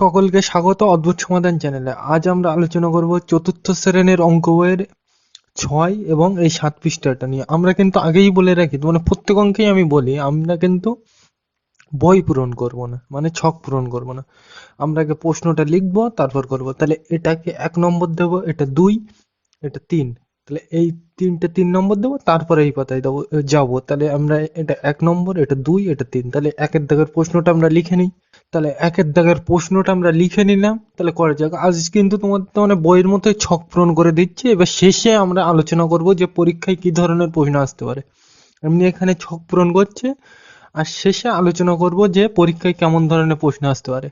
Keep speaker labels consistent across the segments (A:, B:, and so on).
A: সকলকে স্বাগত অদ্ভুত সমাধান চ্যানেলে। আজ আমরা আলোচনা করব চতুর্থ শ্রেণির অঙ্ক বইয়ের ছয় এবং এই সাত পৃষ্ঠাটা নিয়ে। আমরা কিন্তু আগেই বলে রাখি মানে প্রত্যেক অঙ্কেই আমি বলি, আমরা কিন্তু বই পূরণ করব না মানে ছক পূরণ করব না। আমরা আগে প্রশ্নটা লিখব, তারপর করব। তাহলে এটাকে এক নম্বর দেব, এটা দুই, এটা তিন। তাহলে এই তিনটে তিন নম্বর দেবো, তারপরে এই পাতায় দেবো, যাব। তাহলে আমরা এটা এক নম্বর, এটা দুই, এটা তিন। তাহলে একের দাগের প্রশ্নটা আমরা লিখে নিই। তাহলে এক এক দাগের প্রশ্নটা আমরা লিখে নিলাম। তাহলে করা যাক আজ কিন্তু তোমাদের তো মানে বইয়ের মতোই ছক পূরণ করে দিচ্ছি। এবার শেষে আমরা আলোচনা করব যে পরীক্ষায় কি ধরনের প্রশ্ন আসতে পারে। এমনি এখানে ছক পূরণ করছে, আর শেষে আলোচনা করব যে পরীক্ষায় কেমন ধরনের প্রশ্ন আসতে পারে।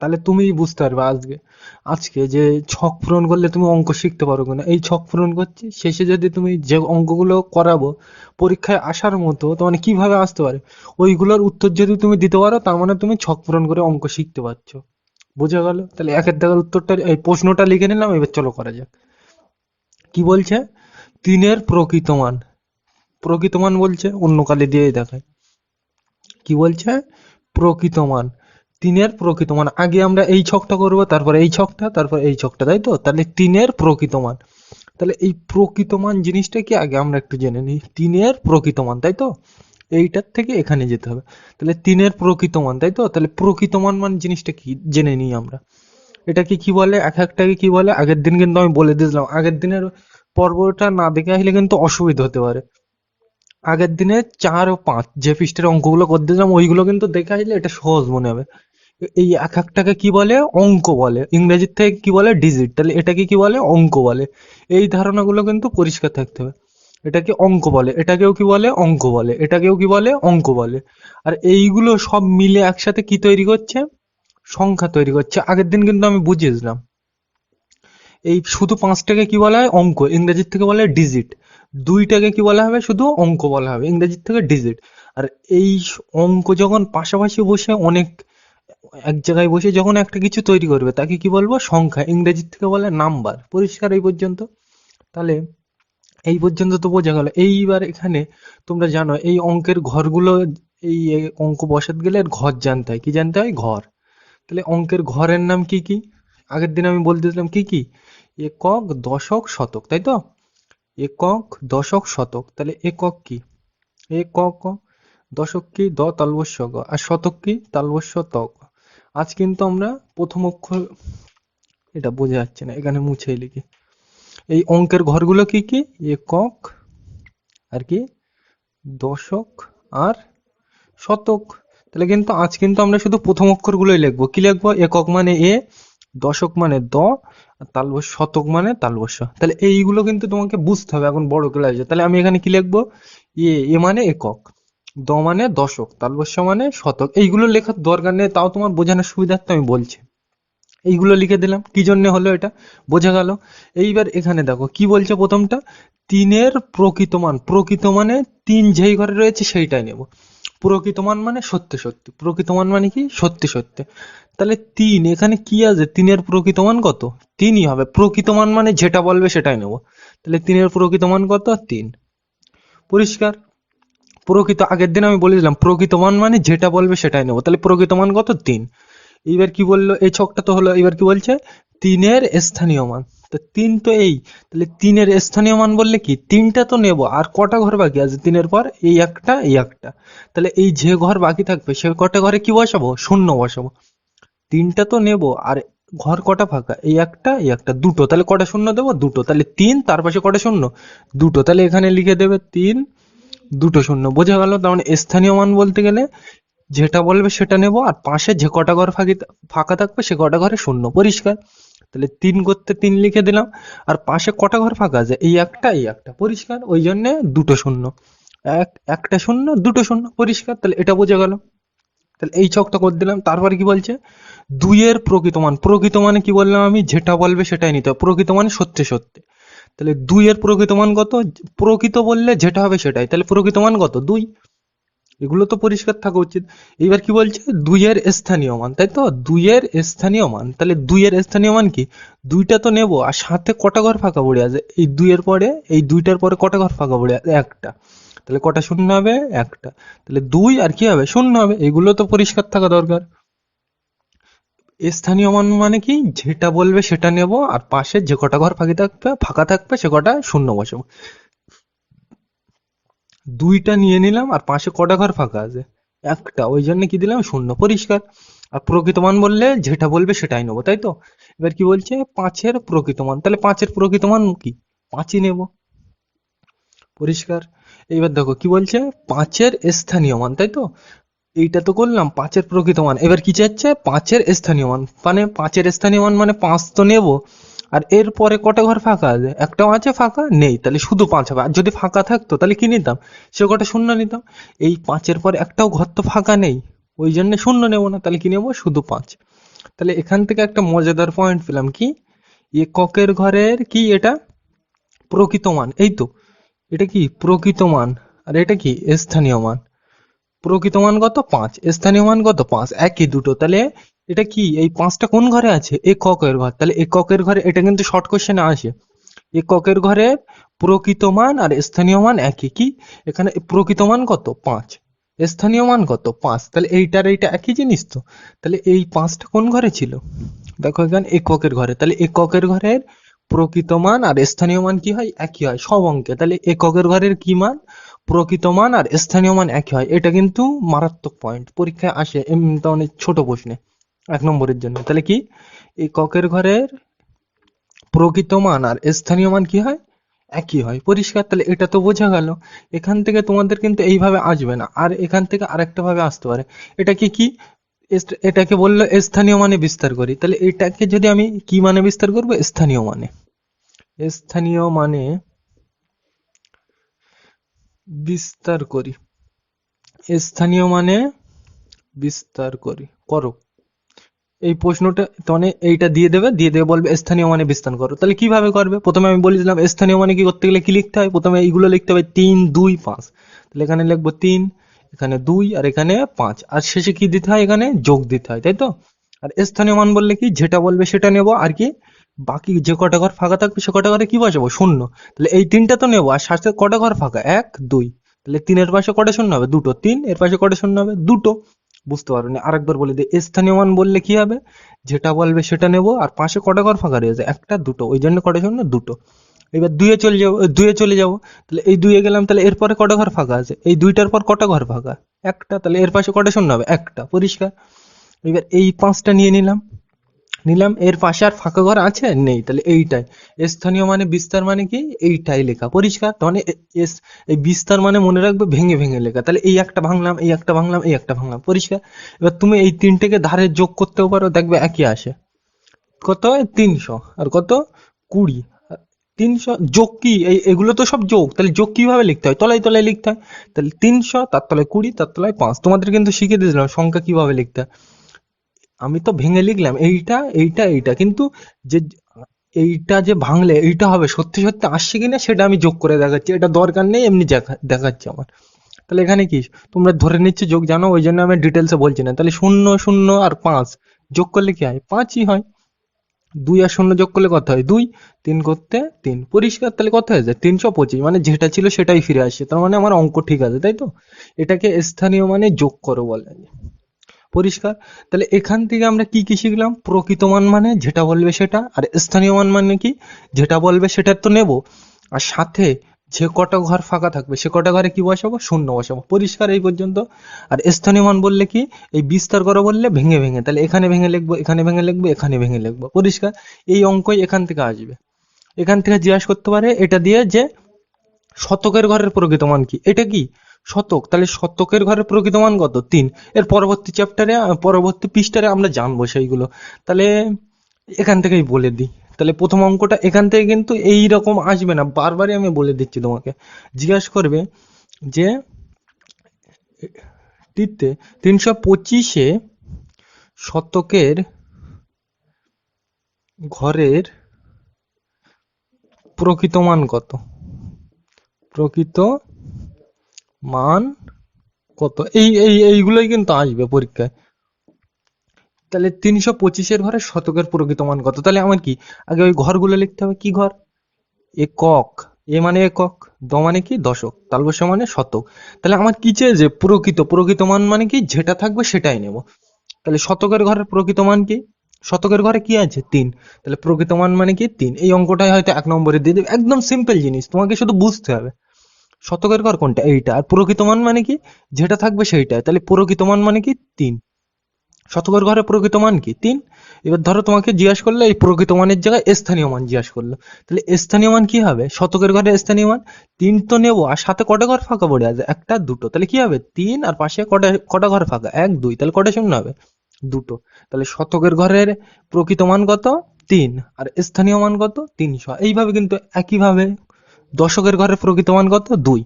A: তাহলে তুমি বুঝতে পারবে আজকে আজকে যে ছক পূরণ করলে তুমি অঙ্ক শিখতে পারো না এই ছক পূরণ করছি, শেষে যদি তুমি যে অঙ্কগুলো করাবো, পরীক্ষায় আসার মতো, তো মানে কীভাবে আসতে পারে? ওইগুলোর উত্তর যদি তুমি দিতে পারো, তার মানে তুমি ছক পূরণ করে অঙ্ক শিখতে পারছ। বোঝা গেল? তাহলে একের দাগের উত্তরটা, এই প্রশ্নটা লিখে নিলাম, এবার চলো করা যাক। কি বলছে? তিনের প্রকৃত মান। প্রকৃত মান বলছে অন্য কালে দিয়ে দেখায়। কি বলছে? প্রকৃত মান। তিনের প্রকৃত মান। আগে আমরা এই ছকটা করব, তারপর এই ছকটা, তারপর এই ছকটা, তাই তো? তাহলে তিনের প্রকৃত মান। তাহলে এই প্রকৃত মান জিনিসটা কি? আগে আমরা একটু জেনে নিই। তিনের প্রকৃত মান, তাই তো? এইটার থেকে এখানে যেতে হবে। তাহলে তিনের প্রকৃত মান, তাই তো? তাহলে প্রকৃত মান মান জিনিসটা কি? জেনে নিই আমরা। এটাকে কি বলে? এক একটাকে কি বলে? আগের দিন কিন্তু আমি বলে দিয়েছিলাম। আগের দিনের পর্বটা না দেখে আসলে কিন্তু অসুবিধা হতে পারে। আগের দিনে চার ও পাঁচ যে পৃষ্ঠের অঙ্কগুলো করে দিয়েছিলাম ওইগুলো কিন্তু দেখে আসলে এটা সহজ মনে হবে। এই এক একটাকে কি বলে? অঙ্ক বলে। ইংরেজির থেকে কি বলে? ডিজিট তাহলে এটাকে কি বলে? অঙ্ক বলে। এই ধারণাগুলো কিন্তু পরিষ্কার থাকতে হবে। এটাকে অঙ্ক বলে। এটাকেও কি বলে? অঙ্ক বলে। এটাকেও কি বলে? অঙ্ক বলে। আর এইগুলো সব মিলে একসাথে কি তৈরি করছে? সংখ্যা তৈরি করছে। আগের দিন কিন্তু আমি বুঝিয়েছিলাম। এই শুধু পাঁচটাকে কি বলা হয়? অঙ্ক। ইংরেজির থেকে বলা ডিজিট দুইটাকে কি বলা হবে? শুধু অঙ্ক বলা হবে। ইংরেজির থেকে ডিজিট আর এই অঙ্ক যখন পাশাপাশি বসে অনেক এক জায়গায় বসে যখন একটা কিছু তৈরি করবে, তাকে কি বলব? সংখ্যা। ইংরেজির থেকে বলে নাম্বার। পরিষ্কার এই পর্যন্ত? তাহলে এই পর্যন্ত তো বোঝা গেল। এইবার এখানে তোমরা জানো, এই অঙ্কের ঘরগুলো, এই অঙ্ক বসাতে গেলে ঘর জানতে হয়। কি জানতে হয়? ঘর। তাহলে অঙ্কের ঘরের নাম কি কি? আগের দিন আমি বলতেছিলাম কি কি? একক, দশক, শতক, তাই তো? একক, দশক, শতক। তাহলে একক কি? একক, দশক কি? দ, তালবস্য আর শতক কি? তালবস্য ত, ক। আজ কিন্তু আমরা প্রথম অক্ষর, এটা বোঝা যাচ্ছে না, এখানে মুছেই লিখি। এই অঙ্কের ঘরগুলো কি কি? একক, আর কি? দশক আর শতক। তাহলে কিন্তু আজ কিন্তু আমরা শুধু প্রথম অক্ষরগুলোই লিখব। কি লিখব? একক মানে এ, দশক মানে দ তালবস্য শতক মানে তালবস্য তাহলে এইগুলো কিন্তু তোমাকে বুঝতে হবে এখন বড় ক্লাসে তাহলে আমি এখানে কি লিখব? এ এ মানে একক। দ মানে দশক, তালবস্য মানে শতক। এইগুলো লেখার দরকার নেই, তাও তোমার বোঝানোর সুবিধার্থে আমি বলছি। এইগুলো লিখে দিলাম। কি জন্য হলো এটা? বোঝা গেল। এইবার এখানে দেখো, কি বলছে প্রথমটা? তিনের প্রকৃত মান। প্রকৃত মানে তিন যেই ঘরে রয়েছে সেইটাই নেব। প্রকৃত মান মানে সত্যি সত্যি। প্রকৃত মান মানে কি? সত্যি সত্যি। তাহলে তিন, এখানে কি আছে? তিনের প্রকৃত মান কত? তিনই হবে। প্রকৃত মান মানে যেটা বলবে সেটাই নেব। তাহলে তিনের প্রকৃত মান কত? তিন। পরিষ্কার? প্রকৃত, আগের দিন আমি বলেছিলাম, প্রকৃত মান মানে যেটা বলবে সেটাই নেব। তাহলে প্রকৃত মান কত? তিন। এইবার কি বলল? এই ছকটা তো হলো এবার কি বলছে? তিনের স্থানীয় মান। তো তিন তো এই। তাহলে তিনের স্থানীয় মান বললে কি? তিনটা তো নেব। আর কটা ঘর বাকি আছে? তিনের পর এই একটা এই একটা। তাহলে এই যে ঘর বাকি থাকবে, সে কটা ঘরে কি বসাবো? শূন্য বসাবো। তিনটা তো নেব। আর ঘর কটা ফাঁকা? এই একটা এই একটা, দুটো। তাহলে কটা শূন্য দেবো? দুটো। তাহলে তিন, তার পাশে কটা শূন্য? দুটো। তাহলে এখানে লিখে দেবে তিন দুটো শূন্য। বোঝা গেল? তার মানে স্থানীয় মান বলতে গেলে যেটা বলবে সেটা নেব, আর পাশে যে কটা ঘর ফাঁকি ফাঁকা থাকবে সে কটা ঘরে শূন্য। পরিষ্কার? তাহলে তিন করতে তিন লিখে দিলাম। আর পাশে কটা ঘর ফাঁকা আছে? এই একটা এই একটা। পরিষ্কার? ওই জন্য দুটো শূন্য। এক, একটা শূন্য, দুটো শূন্য। পরিষ্কার? তাহলে এটা বোঝা গেল। তাহলে এই ছকটা করে দিলাম। তারপরে কি বলছে? দুইয়ের প্রকৃত মান। প্রকৃত মানে কি বললাম আমি? যেটা বলবে সেটাই নিতে হবে। প্রকৃত মানে সত্যি সত্যি। তাহলে দুইয়ের প্রকৃত মান কত? প্রকৃত বললে যেটা হবে সেটাই। তাহলে প্রকৃত মান কত? দুই। এগুলো তো পরিষ্কার থাকা উচিত। এইবার কি বলছে? দুইয়ের স্থানীয় মান, তাই তো? দুইয়ের স্থানীয় মান। তাহলে দুইয়ের স্থানীয় মান কি? দুইটা তো নেব, আর সাথে কটা ঘর ফাঁকা পড়ে আছে? এই দুইয়ের পরে, এই দুইটার পরে কটা ঘর ফাঁকা পড়ে আছে? একটা। তাহলে কটা শূন্য হবে? একটা। তাহলে দুই আর কি হবে? শূন্য হবে। এগুলো তো পরিষ্কার থাকা দরকার। স্থানীয় মান মানে কি? যেটা বলবে সেটা নেব আর পাশে যে কটা ঘর ফাঁকি থাকবে, ফাঁকা থাকবে সে কটা শূন্য বসাবো। দুইটা নিয়ে নিলাম আর পাশে কটা ঘর ফাঁকা আছে? একটা, ওই জন্য কি দিলাম? শূন্য, পরিষ্কার। আর প্রকৃত মান বললে যেটা বলবে সেটাই নেব, তাই তো? এবার কি বলছে? পাঁচের প্রকৃত মান। তাহলে পাঁচের প্রকৃত মান কি? পাঁচই নেব। পরিষ্কার। এইবার দেখো কি বলছে? পাঁচের স্থানীয় মান, তাই তো? এইটা তো করলাম, পাঁচের প্রকৃত মান। এবার কি চাচ্ছে? পাঁচের স্থানীয় মান। মানে পাঁচের স্থানীয় মান মানে পাঁচ তো নেব। আর এর পরে কটা ঘর ফাঁকা আছে? একটাও আছে ফাঁকা? নেই। তাহলে শুধু পাঁচ হবে। আর যদি ফাঁকা থাকতো, তাহলে কি নিতাম? সে কটা শূন্য নিতাম। এই পাঁচের পরে একটাও ঘর তো ফাঁকা নেই। ওই জন্য শূন্য নেব না। তাহলে কি নেব? শুধু পাঁচ। তাহলে এখান থেকে একটা মজাদার পয়েন্ট পেলাম কি? এককের ঘরের কি এটা? প্রকৃত মান। এই তো। এটা কি? প্রকৃত মান। আর এটা কি? স্থানীয় মান। প্রকৃত মান কত? পাঁচ। স্থানীয় মান কত? পাঁচ। একই দুটো। তাহলে এটা কি? এই পাঁচটা কোন ঘরে আছে? এককের ঘর। তাহলে এককের ঘরে এটা কিন্তু শর্ট কোশ্চেনে আসে। এককের ঘরে প্রকৃত মান আর স্থানীয় মান একই কি? এখানে প্রকৃত মান কত? পাঁচ। স্থানীয় মান কত? পাঁচ। তাহলে এইটার এইটা একই জিনিস তো? তাহলে এই পাঁচটা কোন ঘরে ছিল? দেখো এখানে এককের ঘরে। তাহলে এককের ঘরের প্রকৃত মান আর স্থানীয় মান কি হয়? একই হয়। সব অঙ্কে। তাহলে এককের ঘরের কি মান? প্রকৃত মান আর স্থানীয় মান একই হয়। এটা কিন্তু মারাত্মক পয়েন্ট পরীক্ষায় আসে এমনিতে অনেক ছোট প্রশ্নে। এক নম্বরের জন্য। তাহলে কি? এই ককের ঘরের প্রকৃত মান আর স্থানীয় মান কি হয়? একই হয়। পরিষ্কার? তাহলে এটা তো বোঝা গেল। এখান থেকে তোমাদের কিন্তু এইভাবে আসবে না। আর এখান থেকে আরেকটা ভাবে আসতে পারে। এটা কি? কি এটাকে বলল স্থানীয় মানে বিস্তার করি। তাহলে এটাকে যদি আমি কি মানে বিস্তার করব? স্থানীয় মানে। স্থানীয় মানে বিস্তার করি। স্থানীয় মানে বিস্তার করি। করো। এই প্রশ্নটা মানে এইটা দিয়ে দেবে দিয়ে দেবে বলবে স্থানীয় মানে বিস্তার করো। তাহলে কীভাবে করবে? প্রথমে আমি বলে দিলাম, স্থানীয় মানে কি করতে গেলে কি লিখতে হয়? প্রথমে এইগুলো লিখতে হবে তিন, দুই, পাঁচ। তাহলে এখানে লিখব তিন, এখানে দুই আর এখানে পাঁচ। আর শেষে কি দিতে হয় এখানে? যোগ দিতে হয়, তাই তো? আর স্থানীয় মান বললে কি? যেটা বলবে সেটা নেব। আর কি? বাকি যে কটা ঘর ফাঁকা থাকবে সে কটা ঘরে কি বসাবো? শূন্য। তাহলে এই তিনটা তো নেব। আর সাথে কটা ঘর ফাঁকা? এক, দুই। তাহলে তিনের পাশে কটা শূন্য হবে? দুটো। তিন, এর পাশে কটা শূন্য হবে? দুটো। বুঝতে পারো আরেকবার বলে দিই, স্থানীয় মান বললে কি হবে? যেটা বলবে সেটা নেব। আর পাশে কটা ঘর ফাঁকা রয়েছে? একটা, দুটো। ওই জন্য কটা শূন্য? দুটো। এবার দুইয়ে চলে যাব দুয়ে চলে যাব। তাহলে এই দুয়ে গেলাম, তাহলে এরপরে কটা ঘর ফাঁকা আছে? এই দুইটার পর কটা ঘর ফাঁকা? একটা। তাহলে এর পাশে কটা শূন্য হবে? একটা। পরিষ্কার? এবার এই পাঁচটা নিয়ে নিলাম। নিলাম, এর পাশে আর ফাঁকা ঘর আছে? নেই, তাহলে এইটাই। স্থানীয় মানে বিস্তার মানে কি? এইটাই লেখা। পরিষ্কার? মানে এই বিস্তার মানে মনে রাখবে ভেঙে ভেঙে লেখা। তাহলে এই একটা ভাঙলাম, এই একটা ভাঙলাম, এই একটা ভাঙলাম। পরিষ্কার? এবার তুমি এই তিনটেকে ধারে যোগ করতেও পারো, দেখবে একই আসে। কত? তিনশো। আর কত? কুড়ি। তিনশো যোগ কি? এগুলো তো সব যোগ। তাহলে যোগ কীভাবে লিখতে হয়? তলায় তলায় লিখতে হয়। তাহলে তিনশো, তার তলায় কুড়ি, তার তলায় পাঁচ। তোমাদের কিন্তু শিখিয়ে দিয়েছিলাম সংখ্যা কীভাবে লিখতে হয়। আমি তো ভেঙে লিখলাম, এইটা এইটা এইটা। কিন্তু যে, এইটা যে ভাঙলে এইটা হবে, সত্যি সত্যি আসছে কিনা সেটা আমি যোগ করে দেখাচ্ছি। এটা দরকার নেই, এমনি দেখা- দেখাচ্ছি আমার। তাহলে এখানে কি? তোমরা ধরে নিচ্ছ যোগ, জানো? ওই জন্য আমি ডিটেলসে বলছি না। তাহলে শূন্য শূন্য আর পাঁচ, যোগ করলে কি হয়? পাঁচই হয়। দুই আর শূন্য যোগ করলে কত হয়? দুই। তিন করতে তিন। পরিষ্কার, তাহলে কত হয়ে যায়? তিনশো পঁচিশ। মানে যেটা ছিল সেটাই ফিরে আসছে। তার মানে আমার অঙ্ক ঠিক আছে, তাই তো? এটাকে স্থানীয় মানে যোগ করো বলে। পরিষ্কার। তাহলে এখান থেকে আমরা কি কি শিখলাম? প্রকৃত মান মানে যেটা বলবে সেটা, আর স্থানীয় মান মানে কি? যেটা বলবে সেটা তো নেব। আর সাথে যে কটা ঘর ফাঁকা থাকবে, সে কটা ঘরে কি বসাবো? শূন্য বসাবো। পরিষ্কার এই পর্যন্ত। আর স্থানীয় মান বললে কি? এই বিস্তার করো বললে ভেঙে ভেঙে। তাহলে এখানে ভেঙে লিখব, এখানে ভেঙে লিখব, এখানে ভেঙে লিখব। পরিষ্কার। এই অঙ্কই এখান থেকে আসবে। এখান থেকে জিজ্ঞাসা করতে পারে এটা দিয়ে যে শতকের ঘরের প্রকৃত মান কি? এটা কি? শতক। তাহলে শতকের ঘরের প্রকৃত মান কত? তিন। এর পরবর্তী চ্যাপ্টারে পরবর্তী পৃষ্ঠারে আমরা জানব সেইগুলো। তাহলে এখান থেকেই বলে দিই। তাহলে প্রথম অঙ্কটা এখান থেকে কিন্তু এই রকম আসবে না। বারবারই আমি বলে দিচ্ছি তোমাকে। জিজ্ঞাসা করবে যে টিতে তিনশো পঁচিশে শতকের ঘরের প্রকৃত মান কত? প্রকৃত মান কত? এই এই, এইগুলোই কিন্তু আসবে পরীক্ষায়। তাহলে তিনশো পঁচিশের ঘরে শতকের প্রকৃত মান কত? তাহলে আমার কি? আগে ওই ঘরগুলো লিখতে হবে কি ঘর? একক। এ মানে একক, দ মানে কি? দশক। তালবস্য মানে শতক। তাহলে আমার কি চেয়েছে প্রকৃত প্রকৃত মান মানে কি? যেটা থাকবে সেটাই নেব। তাহলে শতকের ঘরের প্রকৃত মান কি? শতকের ঘরে কি আছে? তিন। তাহলে প্রকৃত মান মানে কি? তিন। এই অঙ্কটাই হয়তো এক নম্বরে দিয়ে দেবে। একদম সিম্পল জিনিস। তোমাকে শুধু বুঝতে হবে। শতকের ঘর কোনটা? এইটা। আর প্রকৃত মান মানে কি? যেটা থাকবে সেইটাই তাহলে প্রকৃত মান মানে কি? তিন। শতকের ঘরে প্রকৃত মান কি? তিন। এবার ধরো তোমাকে জিজ্ঞাসা করল, এই প্রকৃত মানের জায়গায় স্থানীয় মান জিজ্ঞাসা করল। তাহলে স্থানীয় মান কি হবে? শতকের ঘরে স্থানীয় মান? তিন তো নেব, আর সাথে কটা ঘর ফাঁকা পড়ে আছে? একটা, দুটো। তাহলে কি হবে? তিন, আর পাশে কটা কটা ঘর ফাঁকা? এক, দুই। তাহলে কটা শূন্য হবে? দুটো। তাহলে শতকের ঘরের প্রকৃত মান কত? তিন। আর স্থানীয় মান কত? তিনশো। এইভাবে কিন্তু একইভাবে দশকের ঘরের প্রকৃত মান কত? দুই।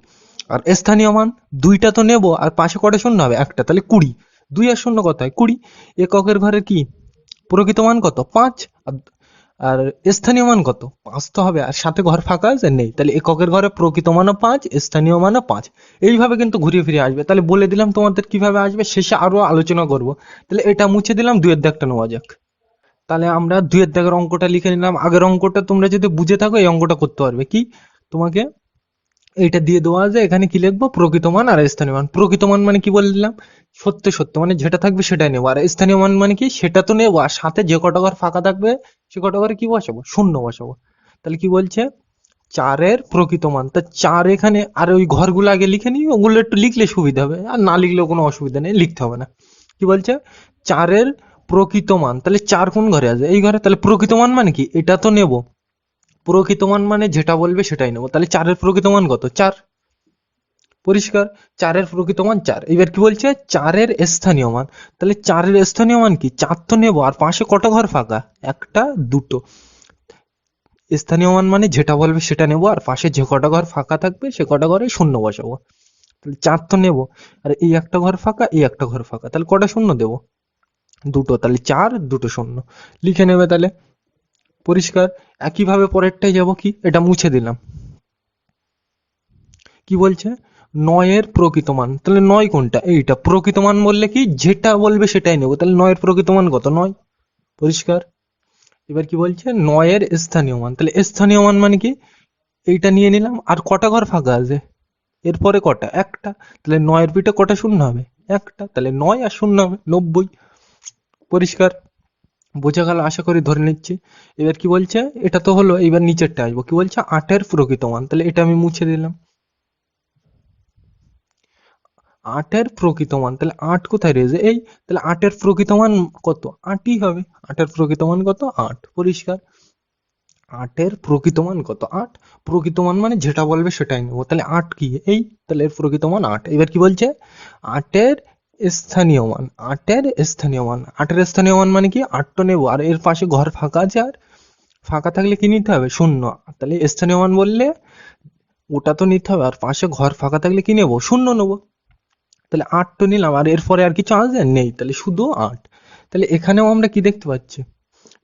A: আর স্থানীয় মান, দুইটা তো নেব, আর পাশে কটা শূন্য হবে? একটা, তাহলে কুড়ি। দুই আর শূন্য কত হয়? কুড়ি। এককের ঘরে কি? প্রকৃত মান কত? পাঁচ। আর স্থানীয় মান কত? পাঁচ তো হবে। আর সাথে ঘর ফাঁকা আছে? নেই। তাহলে এককের ঘরে প্রকৃত মানও পাঁচ, স্থানীয় মানও পাঁচ। এইভাবে কিন্তু ঘুরিয়ে ফিরে আসবে। তাহলে বলে দিলাম তোমাদের কীভাবে আসবে? শেষে আরও আলোচনা করব। তাহলে এটা মুছে দিলাম দুয়ের দাগটা নেওয়া যাক। তাহলে আমরা দুয়ের দাগের অঙ্কটা লিখে নিলাম। আগের অঙ্কটা তোমরা যদি বুঝে থাকো, এই অঙ্কটা করতে পারবে। কি? তোমাকে এইটা দিয়ে দেওয়া আছে এখানে কি লিখব? প্রকৃত মান আর স্থানীয় মান। প্রকৃত মান মানে কি বলে দিলাম? সত্য সত্য। মানে যেটা থাকবে সেটাই নেব। আর স্থানীয় মান মানে কি? সেটা তো নেব। আর সাথে যে কটা ঘর ফাঁকা থাকবে, সে কটা ঘরে কি বসাবো? শূন্য বসাবো। তাহলে কি বলছে? চারের প্রকৃত মান। তা চার এখানে আর ওই ঘরগুলো আগে লিখে নিই ওগুলো একটু লিখলে সুবিধা হবে। আর না লিখলেও কোনো অসুবিধা নেই, লিখতে হবে না। কি বলছে? চারের প্রকৃত মান। তাহলে চার কোন ঘরে আছে? এই ঘরে? তাহলে প্রকৃত মান মানে কি? এটা তো নেব। প্রকৃত মান মানে যেটা বলবে সেটাই নেব। তাহলে চারের প্রকৃত মান কত? চার। পরিষ্কার? চারের প্রকৃত মান চার। এবার কি বলছে? চারের স্থানীয় মান। তাহলে চারের স্থানীয় মান কি? চার তো নেব, আর পাশে কটা ঘর ফাঁকা? একটা, দুটো। স্থানীয় মান মানে যেটা বলবে সেটা নেব, আর পাশে যে কটা ঘর ফাঁকা থাকবে, সে কটা ঘরে শূন্য বসাবো। তাহলে চার তো নেব, আর এই একটা ঘর ফাঁকা, এই একটা ঘর ফাঁকা। তাহলে কটা শূন্য দেবো? দুটো। তাহলে চার, দুটো শূন্য। লিখে নেবে তাহলে। পরিষ্কার, একইভাবে পরেরটাই যাব কি? এটা মুছে দিলাম। কি বলছে? নয়ের প্রকৃত মান। তাহলে নয় কোনটা? এইটা। প্রকৃত মান বললে কি? যেটা বলবে সেটাই নেব। তাহলে নয়ের প্রকৃত মান কত? নয়। পরিষ্কার? এবার কি বলছে? নয়ের স্থানীয় মান। তাহলে স্থানীয় মান মানে কি? এইটা নিয়ে নিলাম। আর কটা ঘর ফাঁকা আছে? এরপরে কটা? একটা। তাহলে নয়ের পিঠে কটা শূন্য হবে? একটা। তাহলে নয় আর শূন্য হবে। নব্বই। পরিষ্কার? বোঝা গেল, আশা করি ধরে নিচ্ছি। এবার কি বলছে? এটা তো হলো, এবার নিচেরটা আসব। কি বলছে? আটের প্রকৃত মান। তাহলে এটা আমি মুছে দিলাম। আটের প্রকৃত মান। তাহলে আট কোথায় রয়েছে? এই, তাহলে আটের প্রকৃত মান কত? আটই হবে। আটের প্রকৃত মান কত? আট। পরিষ্কার। আটের প্রকৃত মান কত? আট। প্রকৃত মান মানে যেটা বলবে সেটাই নেব। তাহলে আট কি? এই, তাহলে এর প্রকৃত মান আট। এবার কি বলছে? আটের স্থানীয় মান আটের স্থানীয় মান আটের স্থানীয় মান মানে কি? আট তো নেব, আর এর পাশে ঘর ফাঁকা আছে, আর ফাঁকা থাকলে কি নিতে হবে? শূন্য। তাহলে স্থানীয় মান বললে ওটা তো নিতে হবে, আর পাশে ঘর ফাঁকা থাকলে কি নেব? শূন্য নেব। তাহলে আট নিলাম, আর এরপরে আর কিছু আছে নেই, তাহলে শুধু আট। তাহলে এখানেও আমরা কি দেখতে পাচ্ছি?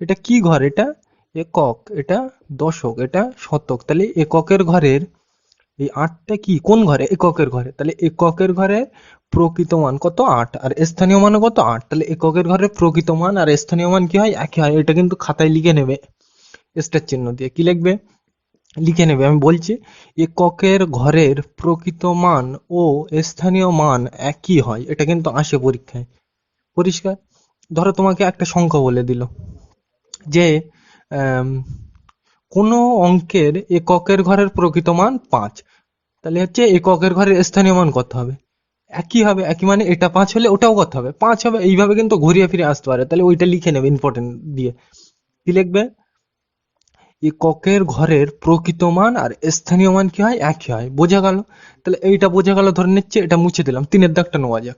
A: এটা কি ঘর? এটা একক, এটা দশক, এটা শতক। তাহলে এককের ঘরের এই আটটা কি? কোন ঘরে? এককের ঘরে। তাহলে এককের ঘরে প্রকৃত মান কত? আট। আর স্থানীয় মান কত? আট। তাহলে এককের ঘরে প্রকৃত মান আর স্থানীয় মান কি হয়? একই হয়। এটা কিন্তু খাতায় লিখে নেবে। স্টার চিহ্ন দিয়ে কি লিখবে? লিখে নেবে। আমি বলছি, এককের ঘরের প্রকৃত মান ও স্থানীয় মান একই হয়। এটা কিন্তু আসে পরীক্ষায়। পরিষ্কার? ধরো তোমাকে একটা সংখ্যা বলে দিল যে কোনো অঙ্কের এককের ঘরের প্রকৃত মান পাঁচ। তাহলে হচ্ছে এককের ঘরের স্থানীয় মান কত হবে? একই হবে, একই মানে এটা পাঁচ হলে ওটাও কত হবে? পাঁচ হবে, এইভাবে কিন্তু ঘুরিয়ে ফিরে আসতে পারে। তাহলে ওইটা লিখে নেবে ইম্পর্টেন্ট দিয়ে। কি লিখবে? এককের ঘরের প্রকৃত মান আর স্থানীয় মান কি হয়? একই হয়। বোঝা গেল? তাহলে এইটা বোঝা গেল, ধরে নিচ্ছে, এটা মুছে দিলাম। তিনের দাগটা নেওয়া যাক।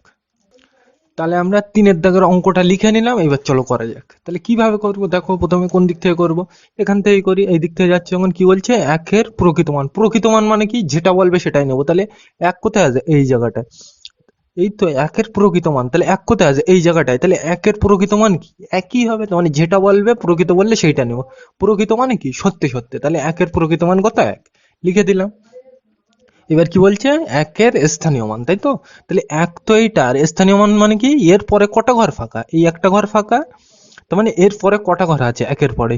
A: তাহলে আমরা তিনের দাগের অঙ্কটা লিখে নিলাম, এবার চলো করা যাক। তাহলে কীভাবে করব? দেখো, প্রথমে কোন দিক থেকে করব? এখান থেকে করি, এই দিক থেকে যাচ্ছে যখন কি বলছে? একের প্রকৃত মান। প্রকৃত মান মানে কি? যেটা বলবে সেটাই নেব। তাহলে এক কোথায় আছে? এই জায়গাটায়। এই তো একের প্রকৃত মান। তাহলে এক কোথায় আছে? এই জায়গাটায়। তাহলে একের প্রকৃত মান কি? একই হবে মানে যেটা বলবে, প্রকৃত বললে সেইটা নেব। প্রকৃত মানে কি? সত্যি সত্যি। তাহলে একের প্রকৃত মান কত? এক। লিখে দিলাম। এবার কি বলছে? একের স্থানীয় মান, তাই তো? তাহলে এক তো এইটা, আর স্থানীয় মান মানে কি? এর পরে কটা ঘর ফাঁকা? এই একটা ঘর ফাঁকা, তার মানে এর পরে কটা ঘর আছে একের পরে?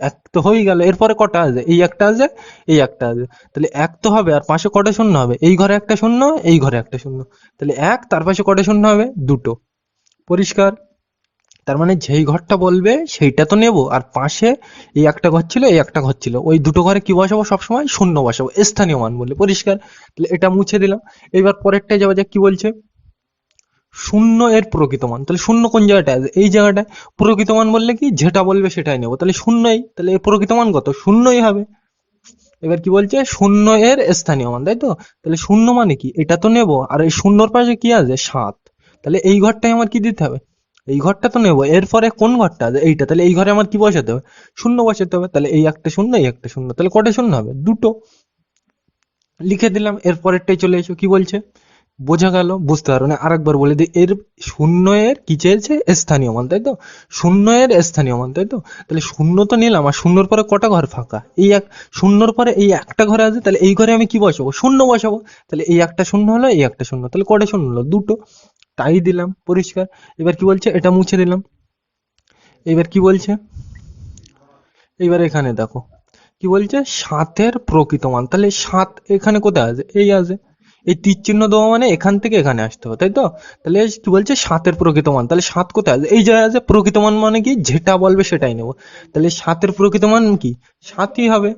A: এক তো হয়ে গেল এরপরে কটা আছে? এই একটা আছে, এই একটা আছে। তাহলে এক তো হবে, আর পাশে কটা শূন্য হবে? এই ঘরে একটা শূন্য, এই ঘরে একটা শূন্য। তাহলে এক, তার পাশে কটা শূন্য হবে? দুটো। পরিষ্কার? তার মানে যেই ঘরটা বলবে সেইটা তো নেব। আর পাশে এই একটা ঘর ছিল, এই একটা ঘর ছিল। ওই দুটো ঘরে কি বসাবো সবসময়? শূন্য বসাবো। স্থানীয় মান বলে পরিষ্কার। তাহলে এটা মুছে দিলাম। এবার পরেরটায় যাওয়া যাক, কি বলছে? শূন্য এর প্রকৃত মান। তাহলে শূন্য কোন জায়গাটায় আছে এই জায়গাটায় প্রকৃত মান বললে কি? যেটা বলবে সেটাই নেব। তাহলে শূন্যই। তাহলে এর প্রকৃত মান কত? শূন্যই হবে। এবার কি বলছে? শূন্য এর স্থানীয় মান, তাই তো? তাহলে শূন্য মানে কি? এটা তো নেব। আর এই শূন্যর পাশে কি আছে? সাত। তাহলে এই ঘরটাই আমার কি দিতে হবে? এই ঘরটা তো নেব। এরপরে কোন ঘরটা? এইটা। তাহলে এই ঘরে আমার কি বসাতে হবে? শূন্য বসাতে হবে। তাহলে এই একটা শূন্য, এই একটা শূন্য। তাহলে কটা শূন্য হবে? দুটো। লিখে দিলাম। এর পরেরটাই চলে এসো। কি বলছে? বোঝা গেল। বুঝতে পারো না? আরেকবার বলে দিই। এর শূন্য এর কি চেয়েছে? স্থানীয় মান, তাই তো? শূন্য এর স্থানীয় মান, তাই তো? তাহলে শূন্য তো নিলাম। আর শূন্যর পরে কটা ঘর ফাঁকা? এই এক শূন্যর পরে এই একটা ঘরে আছে। তাহলে এই ঘরে আমি কি বসাবো? শূন্য বসাবো। তাহলে এই একটা শূন্য হলো, এই একটা শূন্য। তাহলে কটা শূন্য হলো? দুটো। তাই দিলাম, পরিষ্কার। এবার কি বলছে? এটা মুছে দিলাম এবার কি বলছে? এবার এখানে দেখো। কি বলছে? সাতের প্রকৃত মান। তাহলে সাত এখানে কোথায় আছে? এই আছে। এই তীর চিহ্ন দেওয়া মানে এখান থেকে এখানে আসতে হবে, তাই তো? তাহলে কি বলছে? সাতের প্রকৃত মান। তাহলে সাত কোথায় আছে? এই জায়গায় আছে, প্রকৃত মান মানে কি? যেটা বলবে সেটাই নেব। তাহলে সাতের প্রকৃত মান কি? সাতই হবে।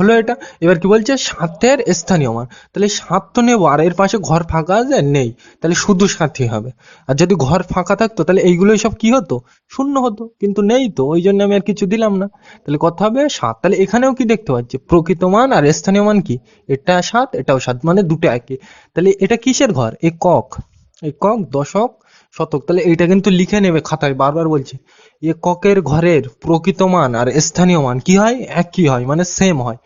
A: হলো এটা। এবার কি বলছে? সাতের স্থানীয় মান তাহলে সাত তো নেব, আর এর পাশে ঘর ফাঁকা আছে? নেই। তাহলে শুধু সাতই হবে। আর যদি ঘর ফাঁকা থাকতো, তাহলে এইগুলোই সব কি হতো? শূন্য হতো। কিন্তু নেই তো, ওই জন্য আমি আর কিছু দিলাম না। তাহলে কত হবে সাত। তাহলে এখানেও কি দেখতে পাচ্ছি? প্রকৃত মান আর স্থানীয় মান কি? এটা সাত, এটাও সাত মানে দুটো একই তাহলে এটা কিসের ঘর? একক কক। দশক, শতক। তাহলে এইটা কিন্তু লিখে নেবে খাতায়, বারবার বলছে। এককের ঘরের প্রকৃত মান আর স্থানীয় মান কি হয়? একই হয় মানে সেম হয়।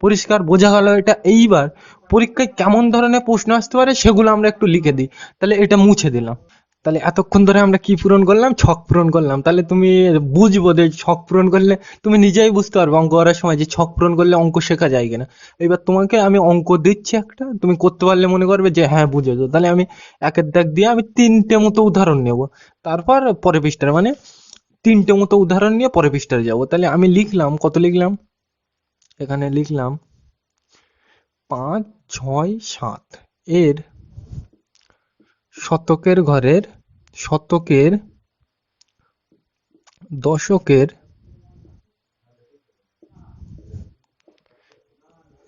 A: পরিষ্কার বোঝা গেল এটা এইবার পরীক্ষায় কেমন ধরনের প্রশ্ন আসতে পারে সেগুলো আমরা একটু লিখে দিই। তাহলে এটা মুছে দিলাম। তাহলে এতক্ষণ ধরে আমরা কি পূরণ করলাম? ছক পূরণ করলাম। তাহলে তুমি বুঝব যে ছক পূরণ করলে তুমি নিজেই বুঝতে পারবে অঙ্ক করার সময় যে ছক পূরণ করলে অঙ্ক শেখা যায় কিনা। এবার তোমাকে আমি অঙ্ক দিচ্ছি একটা। তুমি করতে পারলে মনে করবে যে হ্যাঁ বুঝে বুঝেছ। তাহলে আমি একের দাগ দিয়ে আমি তিনটে মতো উদাহরণ নেব। তারপর পরে পৃষ্ঠার মানে তিনটে মতো উদাহরণ নিয়ে পরে পৃষ্ঠায় যাব। তাহলে আমি লিখলাম, কত লিখলাম? এখানে লিখলাম পাঁচ, ছয়, সাত। এর শতকের ঘরের শতকের দশকের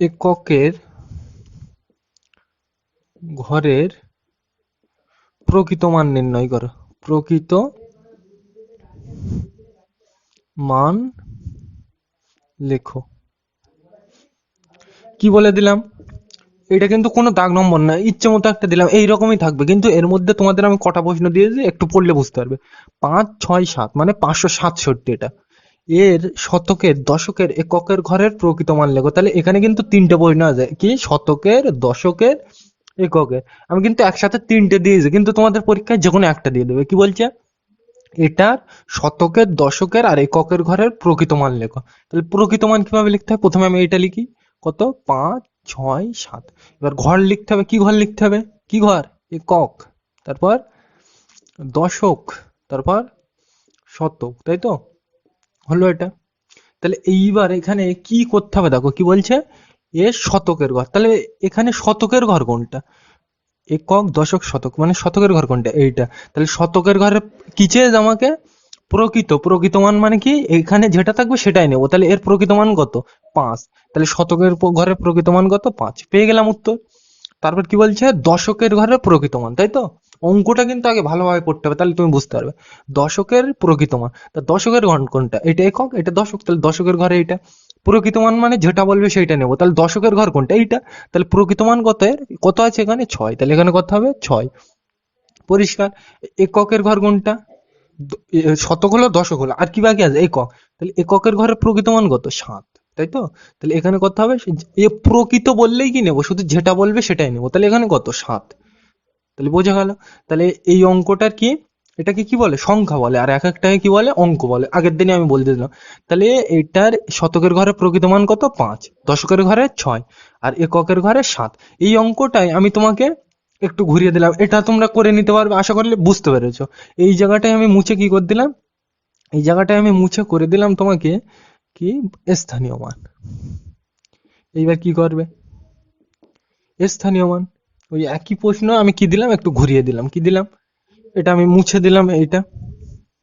A: এককের ঘরের প্রকৃত মান নির্ণয় করো। প্রকৃত মান লেখো। কি বলে দিলাম? এটা কিন্তু কোনো দাগ নম্বর না, ইচ্ছে মতো একটা দিলাম এইরকমই থাকবে। কিন্তু এর মধ্যে তোমাদের আমি কটা প্রশ্ন দিয়েছি একটু পড়লে বুঝতে পারবে। পাঁচ, ছয়, সাত মানে পাঁচশো সাতষট্টি এটা। এর শতকের, দশকের এককের ঘরের প্রকৃত মান লেখো। তাহলে এখানে কিন্তু তিনটে প্রশ্ন আছে। কি? শতকের, দশকের, এককের। আমি কিন্তু একসাথে তিনটে দিয়েছি, কিন্তু তোমাদের পরীক্ষায় যে কোনো একটা দিয়ে দেবে। কি বলছে? এটার শতকের, দশকের আর এককের ঘরের প্রকৃত মান লেখো। তাহলে প্রকৃত মান কীভাবে লিখতে হয়? প্রথমে আমি এটা লিখি। কত? পাঁচ, ছয়, সাত। এবার ঘর লিখতে হবে। কি ঘর লিখতে হবে? কি ঘর? একক। তারপর দশক। তারপর শতক। তাই তো? হলো এটা। তাহলে এইবার এখানে কি করতে হবে? দেখো, কি বলছে? এ শতকের ঘর। তাহলে এখানে শতকের ঘর কোনটা? একক, দশক, শতক। মানে শতকের ঘর কোনটা? এইটা। তাহলে শতকের ঘরে কি চেয়েছে আমাকে? প্রকৃত প্রকৃত মান মানে কি? এখানে যেটা থাকবে সেটাই নেব। তাহলে এর প্রকৃত মান কত? পাঁচ। তাহলে শতকের ঘরে প্রকৃত মান কত? পাঁচ। পেয়ে গেলাম উত্তর। তারপর কি বলছে? দশকের ঘরে প্রকৃত মান, তাই তো? অঙ্কটা কিন্তু আগে ভালোভাবে পড়তে হবে, তাহলে তুমি বুঝতে পারবে। দশকের প্রকৃত মান। তা দশকের ঘর কোনটা? এটা একক? এটা দশক? তাহলে দশকের ঘরে এটা প্রকৃত মান মানে যেটা বলবে সেইটা নেব। তাহলে দশকের ঘর কোনটা? এইটা। তাহলে প্রকৃত মান কত এর? কত আছে এখানে? ছয়। তাহলে এখানে কত হবে? ছয়। পরিষ্কার। এককের ঘর কোনটা? শতক হলো দশক হলো, আর কি বাকি আছে? একক। তাহলে এককের ঘরে প্রকৃত মান কত? সাত। তাই তো? তাহলে এখানে কত হবে? এ প্রকৃত বললেই কি নেব? শুধু যেটা বলবে সেটাই নেব। তাহলে এখানে কত? সাত। তাহলে বোঝা গেল। তাহলে এই অঙ্কটার কি? এটাকে কি বলে? সংখ্যা বলে। আর এক একটাকে কি বলে? অঙ্ক বলে। আগের দিনে আমি বলে দিলাম। তাহলে এটার শতকের ঘরে প্রকৃত মান কত? পাঁচ। দশকের ঘরে ছয়। আর এককের ঘরে সাত। এই অঙ্কটাই আমি তোমাকে একটু ঘুরিয়ে দিলাম। এটা তোমরা করে নিতে পারবে, আশা করলে বুঝতে পেরেছ। এই জায়গাটায় আমি মুছে কি করে দিলাম? এই জায়গাটায় আমি মুছে করে দিলাম তোমাকে কি? স্থানীয় মান। এইবার কি করবে? স্থানীয় মান। ওই একই প্রশ্ন আমি কি দিলাম? একটু ঘুরিয়ে দিলাম। কি দিলাম? এটা আমি মুছে দিলাম এইটা।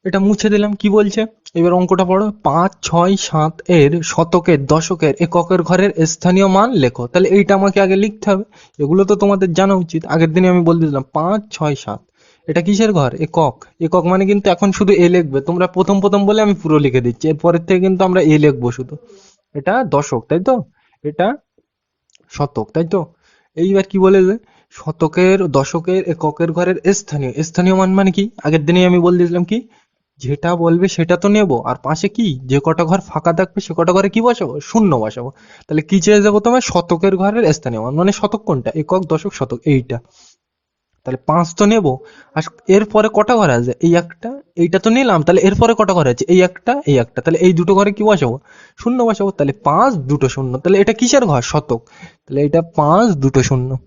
A: এটা মুছে দিলাম, কি বলছে? এবার অঙ্কটা পড়ো। পাঁচ, ছয়, সাত এর শতকের, দশকের এককের ঘরের স্থানীয় মান লেখো। তাহলে এইটা আমাকে আগে লিখতে হবে। এগুলো তো তোমাদের জানা উচিত। আগের দিনে আমি বলে দিলাম, পাঁচ, ছয়, সাত। এটা কিসের ঘর? একক। একক মানে কিন্তু এখন শুধু এ লিখবে। তোমরা প্রথম প্রথম বলে আমি পুরো লিখে দিচ্ছি। এরপরের থেকে কিন্তু আমরা এ লিখব শুধু। এটা দশক, তাই তো? এটা শতক, তাই তো? এইবার কি বলে যে শতকের, দশকের, এককের ঘরের স্থানীয়। স্থানীয় মান মানে কি? আগের দিনে আমি বলে দিয়েছিলাম কি? যেটা বলবে সেটা তো নেব। আর পাশে কি? যে কটা ঘর ফাঁকা থাকবে সে কটা ঘরে কি বসাবো? শূন্য বসাবো। তাহলে কি চেয়ে যাব তোমার শতকের ঘরের স্থানে। মানে শতক কোনটা? একক, দশক, শতক, এইটা। তাহলে পাঁচ তো নেব। আর এরপরে কটা ঘর আছে? এই একটা, এইটা তো নিলাম। তাহলে এরপরে কটা ঘর আছে? এই একটা এই একটা। তাহলে এই দুটো ঘরে কি বসাবো? শূন্য বসাবো। তাহলে পাঁচ, দুটো শূন্য। তাহলে এটা কিসের ঘর? শতক। তাহলে এটা পাঁচ, দুটো শূন্য।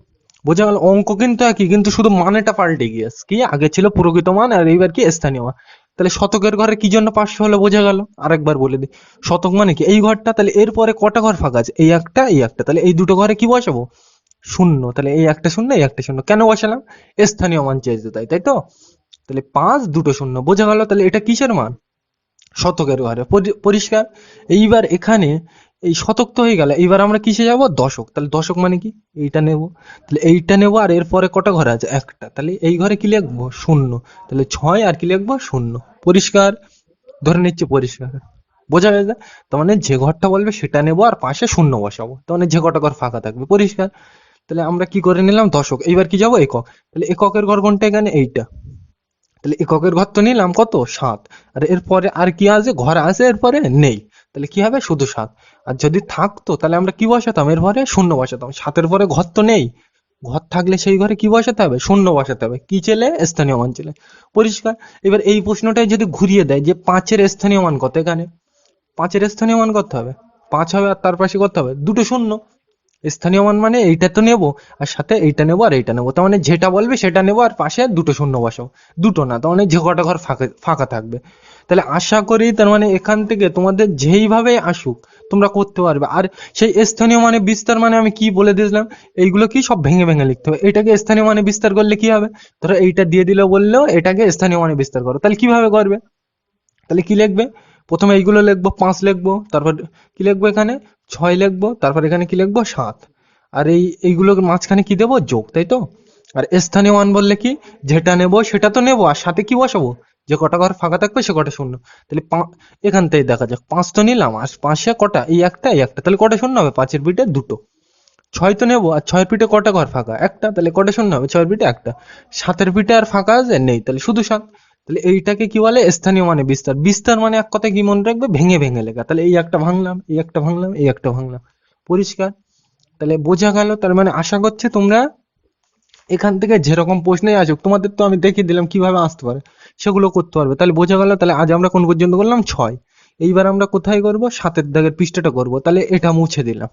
A: বোঝা গেল? অঙ্ক কিন্তু একই, কিন্তু শুধু মানেটা পাল্টে গিয়েছে। কি? আগে ছিল প্রকৃত মান, আর এইবার কি? স্থানীয় মান। তাহলে শতকের ঘরে কি জন্য পাঁচশো হলো বোঝা গেল? আরেকবার বলে দিই। শতক মানে কি? এই ঘরটা তাহলে এরপরে কটা ঘর ফাঁকা আছে? এই একটা এই একটা। তাহলে এই দুটো ঘরে কি বসাবো? শূন্য। তাহলে এই একটা শূন্য, এই একটা শূন্য। কেন বসালাম? স্থানীয় মান চেয়েছে তাই তাই তো? তাহলে পাঁচ, দুটো শূন্য। বোঝা গেল তাহলে এটা কিসের মান? শতকের ঘরে। পরি- পরিষ্কার? এইবার এখানে এই শতক তো হয়ে গেল। এইবার আমরা কিসে যাব? দশক। তাহলে দশক মানে কি? এইটা নেব। তাহলে এইটা নেব আর এরপরে কটা ঘরে আছে? একটা। তাহলে এই ঘরে কি লিখব? শূন্য। তাহলে ছয় আর কি লিখব? শূন্য। পরিষ্কার? ধরে নিচ্ছি পরিষ্কার। বোঝা গেছে তার মানে যে ঘরটা বলবে সেটা নেব আর পাশে শূন্য বসাবো। তার মানে যে কটা ঘর ফাঁকা থাকবে? পরিষ্কার। তাহলে আমরা কি করে নিলাম? দশক। এইবার কি যাব? একক। তাহলে এককের ঘর কোনটা এখানে? এইটা। তাহলে এককের ঘর তো নিলাম কত? সাত। আর এরপরে আর কি আছে? ঘর আছে? এরপরে নেই। তাহলে কি হবে? শুধু সাত। আর যদি থাকতো, তাহলে আমরা কি বসাতাম? এর এরপরে শূন্য বসাতাম। সাতের পরে ঘর তো নেই। ঘর থাকলে সেই ঘরে কি বসাতে হবে? শূন্য বসাতে হবে। কি চেলে? স্থানীয় মান চেলে। পরিষ্কার? এবার এই প্রশ্নটাই যদি ঘুরিয়ে দেয় যে পাঁচের স্থানীয় মান কত এখানে? পাঁচের স্থানীয় মান করতে হবে? পাঁচ হবে আর তার পাশে করতে হবে? দুটো শূন্য। স্থানীয় মান মানে এইটা তো নেব, আর সাথে এইটা নেব আর এইটা নেব। তার মানে যেটা বলবে সেটা নেব, আর পাশে দুটো শূন্য বসাবো দুটো না, তার মানে যে কটা ঘর ফাঁকা ফাঁকা থাকবে। তাহলে আশা করি তার মানে এখান থেকে তোমাদের যেইভাবে আসুক, তোমরা করতে পারবে। আর সেই স্থানীয় মানে বিস্তার মানে আমি কি বলে দিয়েছিলাম, এইগুলো কি সব ভেঙে ভেঙে লিখতে হবে। এটাকে স্থানীয় মানে বিস্তার করলে কি হবে? ধরো এইটা দিয়ে দিলে বললেও এটাকে স্থানীয় মানে বিস্তার করো। তাহলে কীভাবে করবে? তাহলে কি লিখবে? প্রথমে এইগুলো লিখব, পাঁচ লিখব, তারপর কি লিখব এখানে? ছয় লিখব, তারপর এখানে কি লিখব? সাত। আর এই, এইগুলোর মাঝখানে কি দেবো? যোগ, তাই তো? আর স্থানীয় মান বললে কি? যেটা নেব সেটা তো নেব, আর সাথে কি বসাবো? যে কটা ঘর ফাঁকা থাকবে সে কটা শূন্য। তাহলে এখান থেকে দেখা যাক পাঁচ তো নিলাম আর পাঁচে কটা, এই একটা এই একটা, তাহলে কটা শূন্য হবে? পাঁচের পিঠে দুটো। ছয় তো নেব, আর ছয়ের পিঠে কটা ঘর ফাঁকা? একটা, তাহলে কটা শূন্য হবে? ছয়ের পিঠে একটা। সাতের পিঠে আর ফাঁকা আছে? নেই, তাহলে শুধু সাত। তাহলে এইটাকে কি বলে? স্থানীয় মানে বিস্তার। বিস্তার মানে এক কথায় কি মনে রাখবে? ভেঙে ভেঙে লেখা। তাহলে এই একটা ভাঙলাম, এই একটা ভাঙলাম, এই একটা ভাঙলাম। পরিষ্কার? তাহলে বোঝা গেল, তার মানে আশা করছে তোমরা এখান থেকে যেরকম প্রশ্নই আসুক, তোমাদের তো আমি দেখিয়ে দিলাম কীভাবে আসতে পারে। সেগুলো করতে পারবে। তাহলে বোঝা গেল, তাহলে আজ আমরা কোন পর্যন্ত করলাম ছয়। এইবার আমরা কোথায় করব? সাতের দাগের পৃষ্ঠাটা করব। তাহলে এটা মুছে দিলাম।